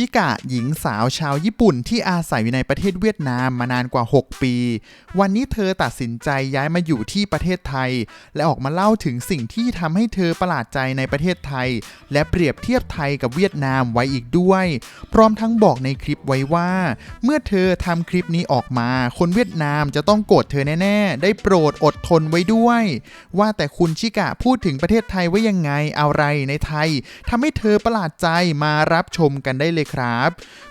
ชิกะหญิงสาวชาวญี่ปุ่นที่อาศัยอยู่ในประเทศเวียดนามมานานกว่า 6 ปี วันนี้เธอตัดสินใจย้ายมาอยู่ที่ประเทศไทย และออกมาเล่าถึงสิ่งที่ทำให้เธอประหลาดใจในประเทศไทย และเปรียบเทียบไทยกับเวียดนามไว้อีกด้วย พร้อมทั้งบอกในคลิปไว้ว่า เมื่อเธอทำคลิปนี้ออกมา คนเวียดนามจะต้องโกรธเธอแน่ๆ ได้โปรดอดทนไว้ด้วย ว่าแต่คุณชิกะพูดถึงประเทศไทยไว่ายังไงอะไรในไทยทำให้เธอประหลาดใจมารับชมกันได้เลยครับ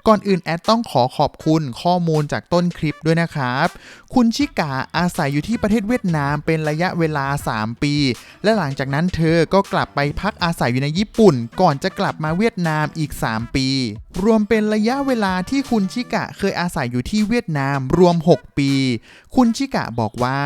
ก่อนอื่นแอดต้องขอขอบคุณข้อมูลจากต้นคลิปด้วยนะครับ คุณชิกะอาศัยอยู่ที่ประเทศเวียดนามเป็นระยะเวลา 3 ปี และหลังจากนั้นเธอก็กลับไปพักอาศัยอยู่ในญี่ปุ่น ก่อนจะกลับมาเวียดนามอีก 3 ปี รวมเป็นระยะเวลาที่คุณชิกะเคยอาศัยอยู่ที่เวียดนามรวม 6 ปี คุณชิกะบอกว่า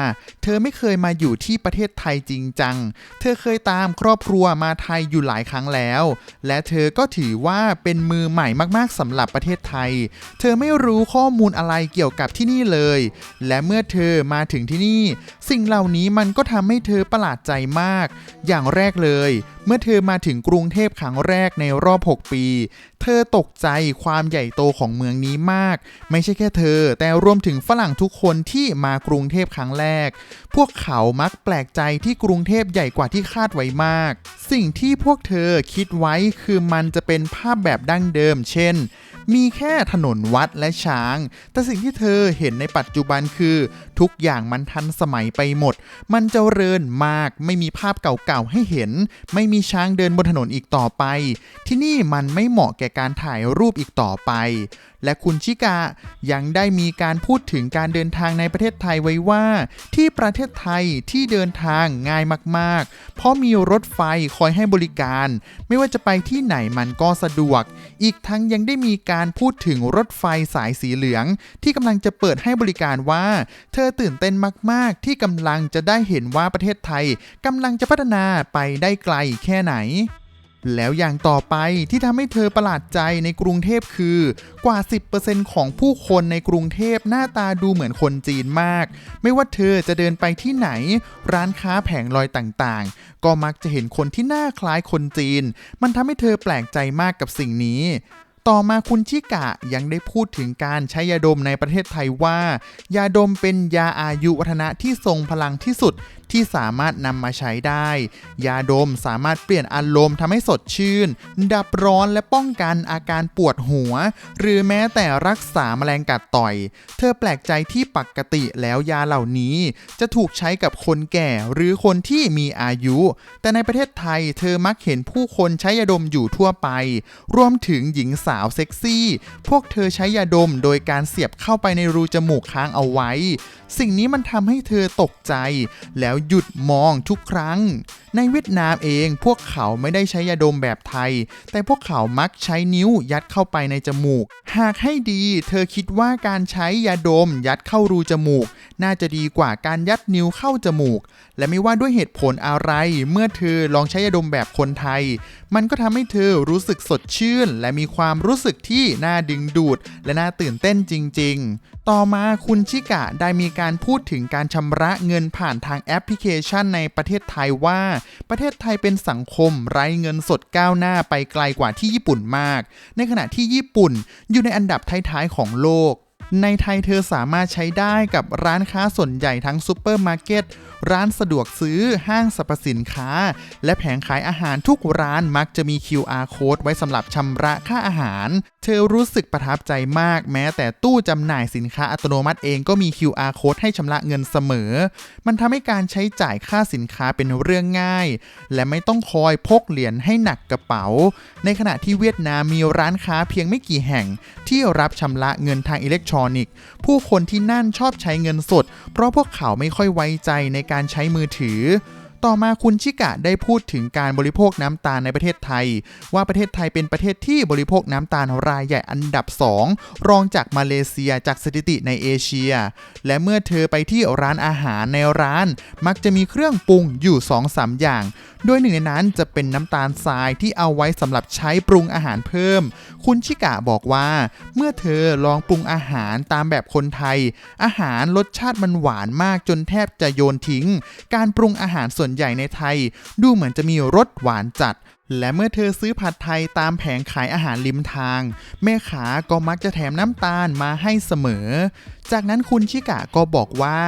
เธอไม่เคยมาอยู่ที่ประเทศไทยจริงจัง เธอเคยตามครอบครัวมาไทยอยู่หลายครั้งแล้ว และเธอก็ถือว่าเป็นมือใหม่มากๆสำหรับประเทศไทย เธอไม่รู้ข้อมูลอะไรเกี่ยวกับที่นี่เลย และเมื่อเธอมาถึงที่นี่ สิ่งเหล่านี้มันก็ทำให้เธอประหลาดใจมาก อย่างแรกเลยเมื่อเธอมาถึงกรุงเทพครั้งแรกในรอบ 6 ปี เธอตกใจความใหญ่โตของเมืองนี้มาก ไม่ใช่แค่เธอ แต่รวมถึงฝรั่งทุกคนที่มากรุงเทพครั้งแรก พวกเขามักแปลกใจที่กรุงเทพใหญ่กว่าที่คาดไว้มาก สิ่งที่พวกเธอคิดไว้คือมันจะเป็นภาพแบบดั้งเดิม เช่น มีแค่ถนนวัดและช้าง แต่สิ่งที่เธอเห็นในปัจจุบันคือ ทุกอย่างมันทันสมัยไปหมด มันเจริญมาก ไม่มีภาพเก่าๆให้เห็น ไม่มีช้างเดินบนถนนอีกต่อไป ที่นี่มันไม่เหมาะแก่การถ่ายรูปอีกต่อไป และคุณชิกะยังได้มีการพูดถึงการเดินทางในประเทศไทยไว้ว่า ที่ประเทศไทยที่เดินทางง่ายมากๆ เพราะมีรถไฟคอยให้บริการ ไม่ว่าจะไปที่ไหนมันก็สะดวก อีกทั้งยังได้มีการพูดถึงรถไฟสายสีเหลือง ที่กำลังจะเปิดให้บริการว่า เธอตื่นเต้นมาก ๆ ที่กำลังจะได้เห็นว่าประเทศไทยกำลังจะพัฒนาไปได้ไกลแค่ไหน แล้วอย่างต่อไปที่ทำให้เธอประหลาดใจในกรุงเทพคือกว่า 10%ของผู้คนในกรุงเทพหน้าตาดูเหมือนคนจีนมาก ไม่ว่าเธอจะเดินไปที่ไหน ร้านค้าแผงลอยต่างๆ ก็มักจะเห็นคนที่หน้าคล้ายคนจีน มันทำให้เธอแปลกใจมากกับสิ่งนี้ ต่อมาคุณชิกะยังได้พูดถึงการใช้ยาดมในประเทศไทยว่า ยาดมเป็นยาอายุวัฒนะที่ทรงพลังที่สุด ที่สามารถนำมาใช้ได้ ยาดมสามารถเปลี่ยนอารมณ์ทำให้สดชื่น ดับร้อนและป้องกันอาการปวดหัว หรือแม้แต่รักษาแมลงกัดต่อย เธอแปลกใจที่ปกติแล้วยาเหล่านี้ จะถูกใช้กับคนแก่หรือคนที่มีอายุ แต่ในประเทศไทยเธอมักเห็นผู้คนใช้ยาดมอยู่ทั่วไป รวมถึงหญิงสาวเซ็กซี่ พวกเธอใช้ยาดมโดยการเสียบเข้าไปในรูจมูกค้างเอาไว้ สิ่งนี้มันทำให้เธอตกใจ แล้วหยุดมองทุกครั้ง ในเวียดนามเองพวกเขาไม่ได้ใช้ยาดมแบบไทย แต่พวกเขามักใช้นิ้วยัดเข้าไปในจมูก หากให้ดี เธอคิดว่าการใช้ยาดมยัดเข้ารูจมูก น่าจะดีกว่าการยัดนิ้วเข้าจมูก และไม่ว่าด้วยเหตุผลอะไร เมื่อเธอลองใช้ยาดมแบบคนไทย มันก็ทำให้เธอรู้สึกสดชื่น และมีความรู้สึกที่น่าดึงดูด และน่าตื่นเต้นจริง ๆ ต่อมาคุณชิกะได้มีการพูดถึงการชำระเงินผ่านทางแอปพลิเคชันในประเทศไทยว่า ประเทศไทยเป็นสังคมไร้เงินสดก้าวหน้าไปไกลกว่าที่ญี่ปุ่นมาก ในขณะที่ญี่ปุ่นอยู่ในอันดับท้ายๆของโลก ในไทยเธอสามารถใช้ได้กับร้านค้าส่วนใหญ่ทั้งซูเปอร์มาร์เก็ต ร้านสะดวกซื้อ ห้างสรรพสินค้า และแผงขายอาหารทุกร้านมักจะมี QR code ไว้สำหรับชำระค่าอาหาร เธอรู้สึกประทับใจมาก แม้แต่ตู้จำหน่ายสินค้าอัตโนมัติเองก็มี QR code ให้ชำระเงินเสมอ มันทำให้การใช้จ่ายค่าสินค้าเป็นเรื่องง่าย และไม่ต้องคอยพกเหรียญให้หนักกระเป๋า ในขณะที่เวียดนามมีร้านค้าเพียงไม่กี่แห่ง ที่รับชำระเงินทางอิเล็กทรอนิกส์ ผู้คนที่นั่นชอบใช้เงินสด เพราะพวกเขาไม่ค่อยไว้ใจในการใช้มือถือ ต่อมาคุณชิกะได้พูดถึงการบริโภคน้ำตาลในประเทศไทย ว่าประเทศไทยเป็นประเทศที่บริโภคน้ำตาลรายใหญ่อันดับ 2 รองจากมาเลเซียจากสถิติในเอเชีย และเมื่อเธอไปที่ร้านอาหารในร้าน มักจะมีเครื่องปรุงอยู่2-3อย่าง โดยหนึ่งในนั้นจะเป็นน้ำตาลทรายที่เอาไว้สำหรับใช้ปรุงอาหารเพิ่ม คุณชิกะบอกว่า เมื่อเธอลองปรุงอาหารตามแบบคนไทย อาหารรสชาติมันหวานมากจนแทบจะโยนทิ้ง การปรุงอาหารส่วนวนใหญ่ในไทย ดูเหมือนจะมีรสหวานจัด และเมื่อเธอซื้อผัดไทยตามแผงขายอาหารริมทาง แม่ขาก็มักจะแถมน้ำตาลมาให้เสมอ จากนั้นคุณชิกะก็บอกว่า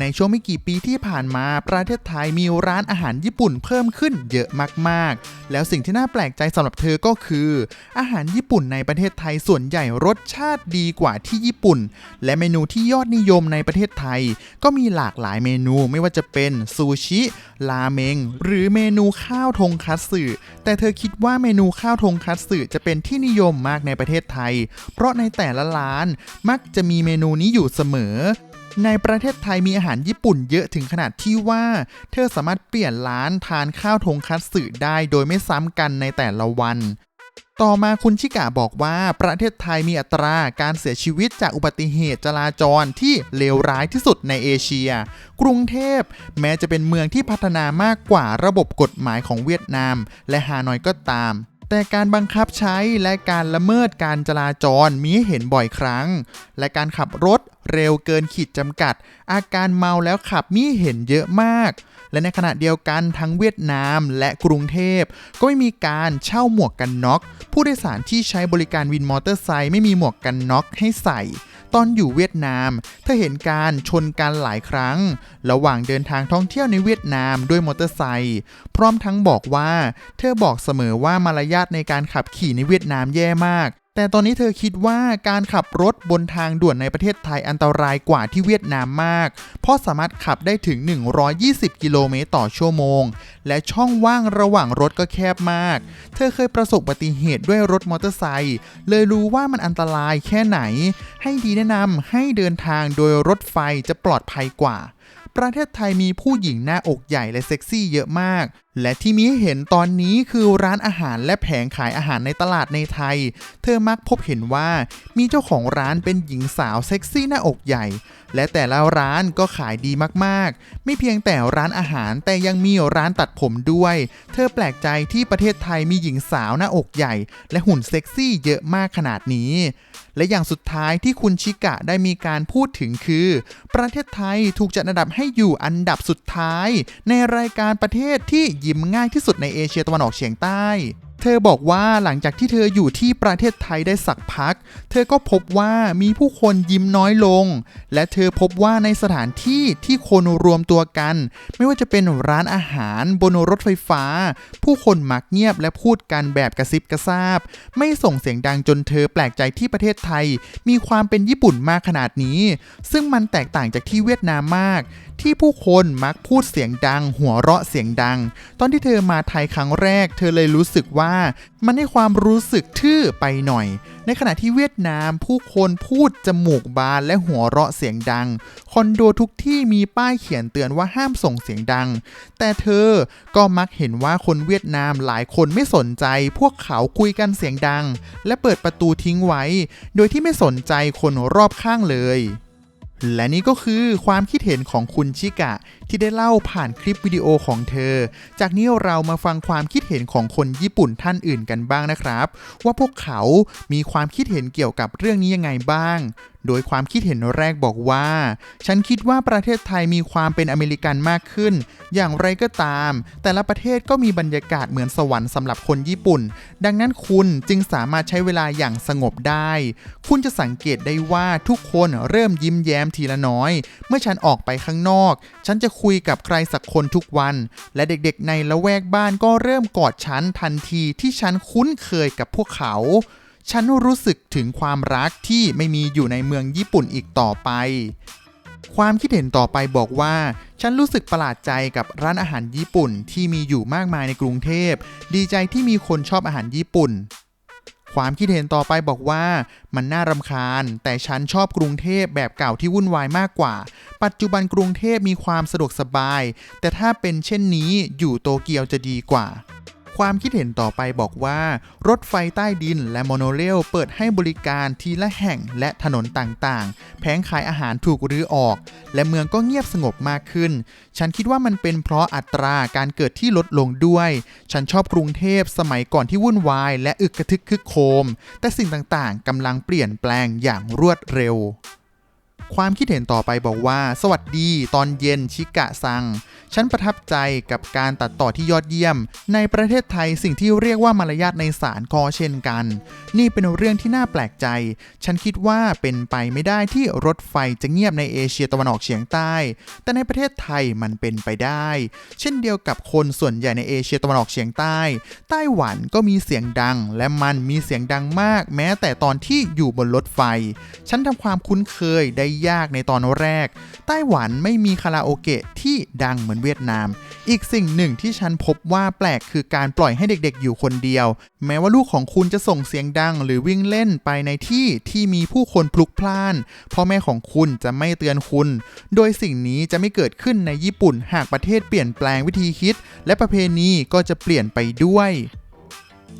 ในช่วงไม่กี่ปีที่ผ่านมาประเทศไทยมีร้านอาหารญี่ปุ่นเพิ่มขึ้นเยอะมากๆ แล้วสิ่งที่น่าแปลกใจสำหรับเธอก็คือ อาหารญี่ปุ่นในประเทศไทยส่วนใหญ่รสชาติดีกว่าที่ญี่ปุ่น และเมนูที่ยอดนิยมในประเทศไทย ก็มีหลากหลายเมนูไม่ว่าจะเป็นซูชิราเมงหรือเมนูข้าวทงคัตสึแต่แต่เธอคิดว่าเมนูข้าวทงคัตสึจะเป็นที่นิยมมากในประเทศไทย เพราะในแต่ละร้านมักจะมีเมนูนี้อยู่เสมอ ในประเทศไทยมีอาหารญี่ปุ่นเยอะถึงขนาดที่ว่า เธอสามารถเปลี่ยนร้านทานข้าวทงคัตสึได้โดยไม่ซ้ำกันในแต่ละวัน ต่อมาคุณชิกะบอกว่าประเทศไทยมีอัตราการเสียชีวิตจากอุบัติเหตุจราจรที่เลวร้ายที่สุดในเอเชีย กรุงเทพแม้จะเป็นเมืองที่พัฒนามากกว่าระบบกฎหมายของเวียดนาม และฮานอยก็ตาม แต่การบังคับใช้และการละเมิดการจราจรมีให้เห็นบ่อยครั้ง และการขับรถ เร็วเกินขีดจำกัด อาการเมาแล้วขับมีเห็นเยอะมาก และในขณะเดียวกันทั้งเวียดนามและกรุงเทพ ก็ไม่มีการเช่าหมวกกันน็อก ผู้โดยสารที่ใช้บริการวินมอเตอร์ไซค์ไม่มีหมวกกันน็อกให้ใส่ตอนอยู่เวียดนามเธอเห็นการชนกันหลายครั้ง ระหว่างเดินทางท่องเที่ยวในเวียดนามด้วยมอเตอร์ไซค์พร้อมทั้งบอกว่า เธอบอกเสมอว่ามารยาทในการขับขี่ในเวียดนามแย่มาก แต่ตอนนี้เธอคิดว่าการขับรถบนทางด่วนในประเทศไทยอันตรายกว่าที่เวียดนามมาก เพราะสามารถขับได้ถึง 120 กิโลเมตรต่อชั่วโมง และช่องว่างระหว่างรถก็แคบมาก เธอเคยประสบอุบัติเหตุด้วยรถมอเตอร์ไซค์เลยรู้ว่ามันอันตรายแค่ไหน ให้ดีแนะนำให้เดินทางโดยรถไฟจะปลอดภัยกว่า ประเทศไทยมีผู้หญิงหน้าอกใหญ่และเซ็กซี่เยอะมาก และที่มีเห็นตอนนี้คือร้านอาหารและแผงขายอาหารในตลาดในไทย เธอมักพบเห็นว่ามีเจ้าของร้านเป็นหญิงสาวเซ็กซี่หน้าอกใหญ่ และแต่ละร้านก็ขายดีมากๆ ไม่เพียงแต่ร้านอาหารแต่ยังมีร้านตัดผมด้วย เธอแปลกใจที่ประเทศไทยมีหญิงสาวหน้าอกใหญ่ และหุ่นเซ็กซี่เยอะมากขนาดนี้ และอย่างสุดท้ายที่คุณชิกะได้มีการพูดถึงคือ ประเทศไทยถูกจัดอันดับให้อยู่อันดับสุดท้าย ในรายการประเทศที่ยิ้มง่ายที่สุดในเอเชียตะวันออกเฉียงใต้ เธอบอกว่าหลังจากที่เธออยู่ที่ประเทศไทยได้สักพัก เธอก็พบว่ามีผู้คนยิ้มน้อยลง และเธอพบว่าในสถานที่ที่คนรวมตัวกัน ไม่ว่าจะเป็นร้านอาหารบนรถไฟฟ้า ผู้คนมักเงียบและพูดกันแบบกระซิบกระซาบ ไม่ส่งเสียงดังจนเธอแปลกใจที่ประเทศไทย มีความเป็นญี่ปุ่นมากขนาดนี้ ซึ่งมันแตกต่างจากที่เวียดนามมาก ที่ผู้คนมักพูดเสียงดัง หัวเราะเสียงดัง ตอนที่เธอมาไทยครั้งแรก เธอเลยรู้สึกว่ามันให้ความรู้สึกทื่อไปหน่อย ในขณะที่เวียดนามผู้คนพูดจมูกบานและหัวเราะเสียงดัง คอนโดทุกที่มีป้ายเขียนเตือนว่าห้ามส่งเสียงดัง แต่เธอก็มักเห็นว่าคนเวียดนามหลายคนไม่สนใจ พวกเขาคุยกันเสียงดัง และเปิดประตูทิ้งไว้ โดยที่ไม่สนใจคนรอบข้างเลย และนี่ก็คือความคิดเห็นของคุณชิกะ ที่ได้เล่าผ่านคลิปวิดีโอของเธอ จากนี้เรามาฟังความคิดเห็นของคนญี่ปุ่นท่านอื่นกันบ้างนะครับ ว่าพวกเขามีความคิดเห็นเกี่ยวกับเรื่องนี้ยังไงบ้างโดยความคิดเห็นแรกบอกว่า ฉันคิดว่าประเทศไทยมีความเป็นอเมริกันมากขึ้น อย่างไรก็ตาม แต่ละประเทศก็มีบรรยากาศเหมือนสวรรค์สำหรับคนญี่ปุ่น ดังนั้นคุณจึงสามารถใช้เวลาอย่างสงบได้ คุณจะสังเกตได้ว่าทุกคนเริ่มยิ้มแย้มทีละน้อย เมื่อฉันออกไปข้างนอก ฉันจะคุยกับใครสักคนทุกวัน และเด็กๆในละแวกบ้านก็เริ่มกอดฉันทันทีที่ฉันคุ้นเคยกับพวกเขา ฉันรู้สึกถึงความรักที่ไม่มีอยู่ในเมืองญี่ปุ่นอีกต่อไป ความคิดเห็นต่อไปบอกว่า ฉันรู้สึกประหลาดใจกับร้านอาหารญี่ปุ่นที่มีอยู่มากมายในกรุงเทพ ดีใจที่มีคนชอบอาหารญี่ปุ่น ความคิดเห็นต่อไปบอกว่า มันน่ารำคาญ แต่ฉันชอบกรุงเทพแบบเก่าที่วุ่นวายมากกว่า ปัจจุบันกรุงเทพมีความสะดวกสบาย แต่ถ้าเป็นเช่นนี้อยู่โตเกียวจะดีกว่า ความคิดเห็นต่อไปบอกว่า รถไฟใต้ดินและโมโนเรลเปิดให้บริการทีละแห่งและถนนต่างๆ แผงขายอาหารถูกรื้อออก และเมืองก็เงียบสงบมากขึ้น ฉันคิดว่ามันเป็นเพราะอัตราการเกิดที่ลดลงด้วย ฉันชอบกรุงเทพสมัยก่อนที่วุ่นวาย และอึกกระทึกคึกโคม แต่สิ่งต่างๆกำลังเปลี่ยนแปลงอย่างรวดเร็ว ความคิดเห็นต่อไปบอกว่า สวัสดีตอนเย็นชิกะซัง ฉันประทับใจกับการตัดต่อที่ยอดเยี่ยม ในประเทศไทยสิ่งที่เรียกว่ามารยาทในศาลก็เช่นกัน นี่เป็นเรื่องที่น่าแปลกใจ ฉันคิดว่าเป็นไปไม่ได้ที่รถไฟจะเงียบในเอเชียตะวันออกเฉียงใต้ แต่ในประเทศไทยมันเป็นไปได้ เช่นเดียวกับคนส่วนใหญ่ในเอเชียตะวันออกเฉียงใต้ ไต้หวันก็มีเสียงดัง และมันมีเสียงดังมาก แม้แต่ตอนที่อยู่บนรถไฟ ฉันทำความคุ้นเคยได้ยากในตอนแรก ไต้หวันไม่มีคาราโอเกะที่ดังเหมือนเวียดนาม อีกสิ่งหนึ่งที่ฉันพบว่าแปลกคือการปล่อยให้เด็กๆ อยู่คนเดียว แม้ว่าลูกของคุณจะส่งเสียงดัง หรือวิ่งเล่นไปในที่ที่มีผู้คนพลุกพล่านพ่อแม่ของคุณจะไม่เตือนคุณ โดยสิ่งนี้จะไม่เกิดขึ้นในญี่ปุ่นหากประเทศเปลี่ยนแปลงวิธีคิด และประเพณีก็จะเปลี่ยนไปด้วย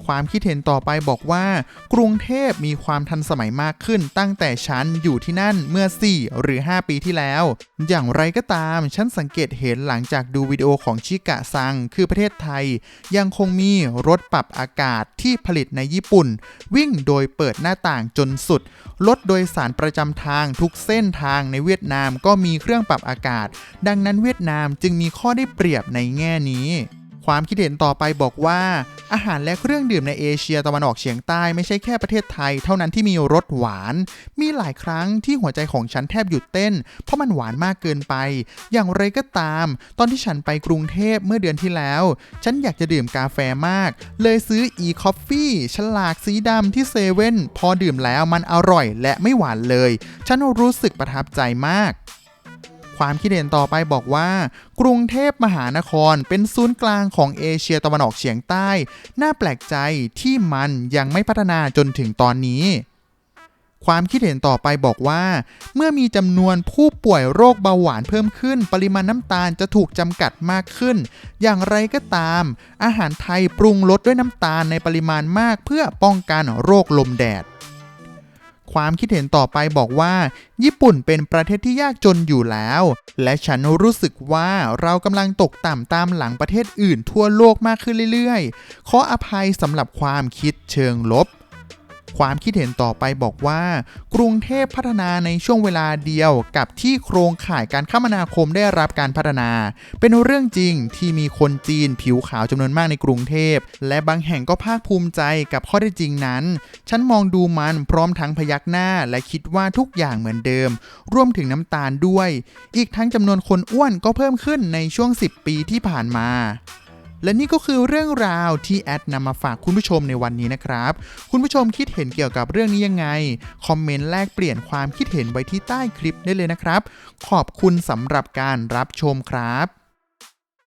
ความคิดเห็นต่อไปบอกว่า กรุงเทพมีความทันสมัยมากขึ้นตั้งแต่ฉันอยู่ที่นั่นเมื่อ 4 หรือ 5 ปีที่แล้ว อย่างไรก็ตาม ฉันสังเกตเห็นหลังจากดูวิดีโอของชิกะซัง คือประเทศไทย ยังคงมีรถปรับอากาศที่ผลิตในญี่ปุ่น วิ่งโดยเปิดหน้าต่างจนสุด รถโดยสารประจำทางทุกเส้นทางในเวียดนามก็มีเครื่องปรับอากาศ ดังนั้นเวียดนามจึงมีข้อได้เปรียบในแง่นี้ ความคิดเห็นต่อไปบอกว่า อาหารและเครื่องดื่มในเอเชียตะวันออกเฉียงใต้ไม่ใช่แค่ประเทศไทย เท่านั้นที่มีรสหวาน มีหลายครั้งที่หัวใจของฉันแทบหยุดเต้น เพราะมันหวานมากเกินไป อย่างไรก็ตาม ตอนที่ฉันไปกรุงเทพเมื่อเดือนที่แล้ว ฉันอยากจะดื่มกาแฟมาก เลยซื้อ e-coffee ฉลากสีดำที่เซเว่นพอดื่มแล้วมันอร่อยและไม่หวานเลย ฉันรู้สึกประทับใจมาก ความคิดเห็นต่อไปบอกว่า กรุงเทพมหานครเป็นศูนย์กลางของเอเชียตะวันออกเฉียงใต้ น่าแปลกใจที่มันยังไม่พัฒนาจนถึงตอนนี้ความคิดเห็นต่อไปบอกว่า เมื่อมีจำนวนผู้ป่วยโรคเบาหวานเพิ่มขึ้น ปริมาณน้ำตาลจะถูกจำกัดมากขึ้น อย่างไรก็ตาม อาหารไทยปรุงรสด้วยน้ำตาลในปริมาณมากเพื่อป้องกันโรคลมแดด ความคิดเห็นต่อไปบอกว่า ญี่ปุ่นเป็นประเทศที่ยากจนอยู่แล้ว และฉันรู้สึกว่าเรากำลังตกต่ำตามหลังประเทศอื่นทั่วโลกมากขึ้นเรื่อยๆ ขออภัยสำหรับความคิดเชิงลบ ความคิดเห็นต่อไปบอกว่า กรุงเทพพัฒนาในช่วงเวลาเดียวกับที่โครงข่ายการคมนาคมได้รับการพัฒนา เป็นเรื่องจริงที่มีคนจีนผิวขาวจำนวนมากในกรุงเทพ และบางแห่งก็ภาคภูมิใจกับข้อได้จริงนั้น ฉันมองดูมันพร้อมทั้งพยักหน้าและคิดว่าทุกอย่างเหมือนเดิม รวมถึงน้ำตาลด้วย อีกทั้งจำนวนคนอ้วนก็เพิ่มขึ้นในช่วง 10 ปีที่ผ่านมา และนี่ก็คือเรื่องราวที่แอดนำมาฝากคุณผู้ชมในวันนี้นะครับ คุณผู้ชมคิดเห็นเกี่ยวกับเรื่องนี้ยังไง คอมเมนต์แลกเปลี่ยนความคิดเห็นไว้ที่ใต้คลิปได้เลยนะครับ ขอบคุณสำหรับการรับชมครับ